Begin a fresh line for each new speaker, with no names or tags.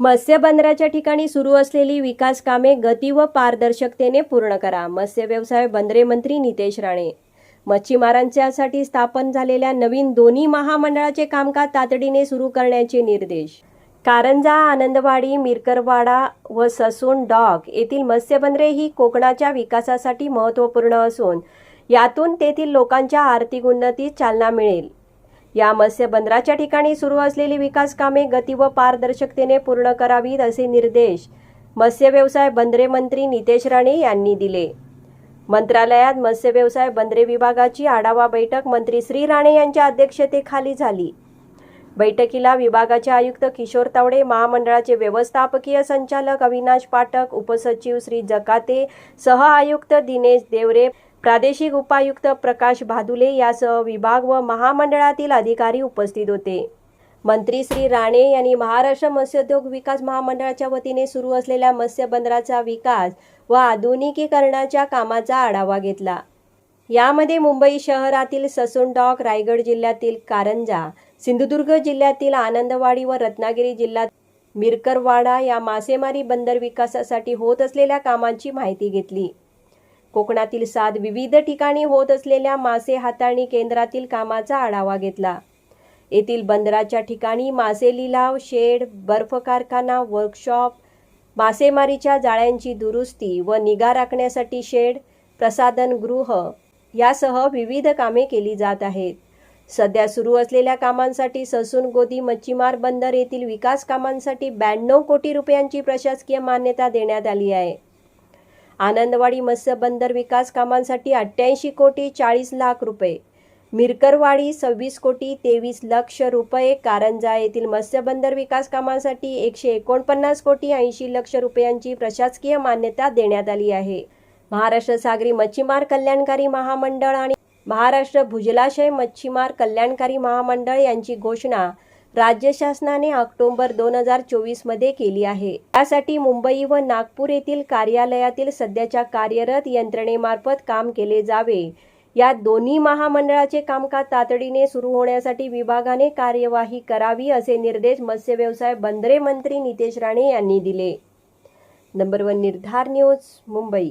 मत्स्य बंदराच्या ठिकाणी सुरू असलेली विकास कामे गती व पारदर्शकतेने पूर्ण करा. मत्स्य व्यवसाय बंदरे मंत्री नितेश राणे. मच्छीमारांच्यासाठी स्थापन झालेल्या नवीन दोन्ही महामंडळाचे कामकाज तातडीने सुरू करण्याचे निर्देश. कारंजा आनंदवाडी मिरकरवाडा व ससून डॉक येथील मत्स्यबंदरे ही कोकणाच्या विकासासाठी महत्त्वपूर्ण असून यातून तेथील लोकांच्या आर्थिक उन्नतीस चालना मिळेल. या मत्स्य बंदराच्या ठिकाणी सुरू असलेली विकास कामे गती व पारदर्शकतेने पूर्ण करावीत असे निर्देश मत्स्य व्यवसाय बंदरे मंत्री नितेश राणे यांनी दिले. मंत्रालयात मत्स्य व्यवसाय बंदरे विभागाची आढावा बैठक मंत्री श्री राणे यांच्या अध्यक्षतेखाली झाली. बैठकीला विभागाचे आयुक्त किशोर तावडे महामंडळाचे व्यवस्थापकीय संचालक अविनाश पाठक उपसचिव श्री जकाते सह आयुक्त दिनेश देवरे प्रादेशिक उपायुक्त प्रकाश भादुले यासह विभाग व महामंडळातील अधिकारी उपस्थित होते. मंत्री श्री राणे यांनी महाराष्ट्र मत्स्योद्योग विकास महामंडळाच्या वतीने सुरू असलेल्या मत्स्य बंदराचा विकास व आधुनिकीकरणाच्या कामाचा आढावा घेतला. यामध्ये मुंबई शहरातील ससून डॉक रायगड जिल्ह्यातील कारंजा सिंधुदुर्ग जिल्ह्यातील आनंदवाडी व रत्नागिरी जिल्ह्यात मिरकरवाडा या मासेमारी बंदर विकासासाठी होत असलेल्या कामांची माहिती घेतली. कोकणातील सात विविध ठिकाणी होत असलेल्या मासे हाताळणी केंद्रातील कामाचा आढावा घेतला. येथील बंदराच्या ठिकाणी मासे लिलाव शेड बर्फ कारखाना वर्कशॉप मासेमारीच्या जाळ्यांची दुरुस्ती व निगा राखण्यासाठी शेड प्रसाधनगृह यासह विविध कामे केली जात आहेत. सध्या सुरू असलेल्या कामांसाठी ससून गोदी मच्छीमार बंदर येथील विकास कामांसाठी ब्याण्णव कोटी रुपयांची प्रशासकीय मान्यता देण्यात आली आहे. आनंदवाडी मत्स्य बंदर विकास कामांसाठी अठ्ठ्याऐंशी कोटी चाळीस लाख रुपये. मिरकरवाडी सव्वीस कोटी तेवीस लक्ष रुपये. कारंजा येथील मत्स्य बंदर विकास कामांसाठी एकशे एकोणपन्नास कोटी ऐंशी लक्ष रुपयांची प्रशासकीय मान्यता देण्यात आली आहे. महाराष्ट्र सागरी मच्छीमार कल्याणकारी महामंडळ आणि महाराष्ट्र भुजलाशय मच्छीमार कल्याणकारी महामंडळ यांची घोषणा राज्य शासनाने ऑक्टोबर दोन हजार चोवीसमध्ये केली आहे. त्यासाठी मुंबई व नागपूर येथील कार्यालयातील सध्याच्या कार्यरत यंत्रणेमार्फत काम केले जावे. या दोन्ही महामंडळाचे कामकाज तातडीने सुरू होण्यासाठी विभागाने कार्यवाही करावी असे निर्देश मत्स्य व्यवसाय बंदरे मंत्री नितेश राणे यांनी दिले. Number one Nirdhar news Mumbai.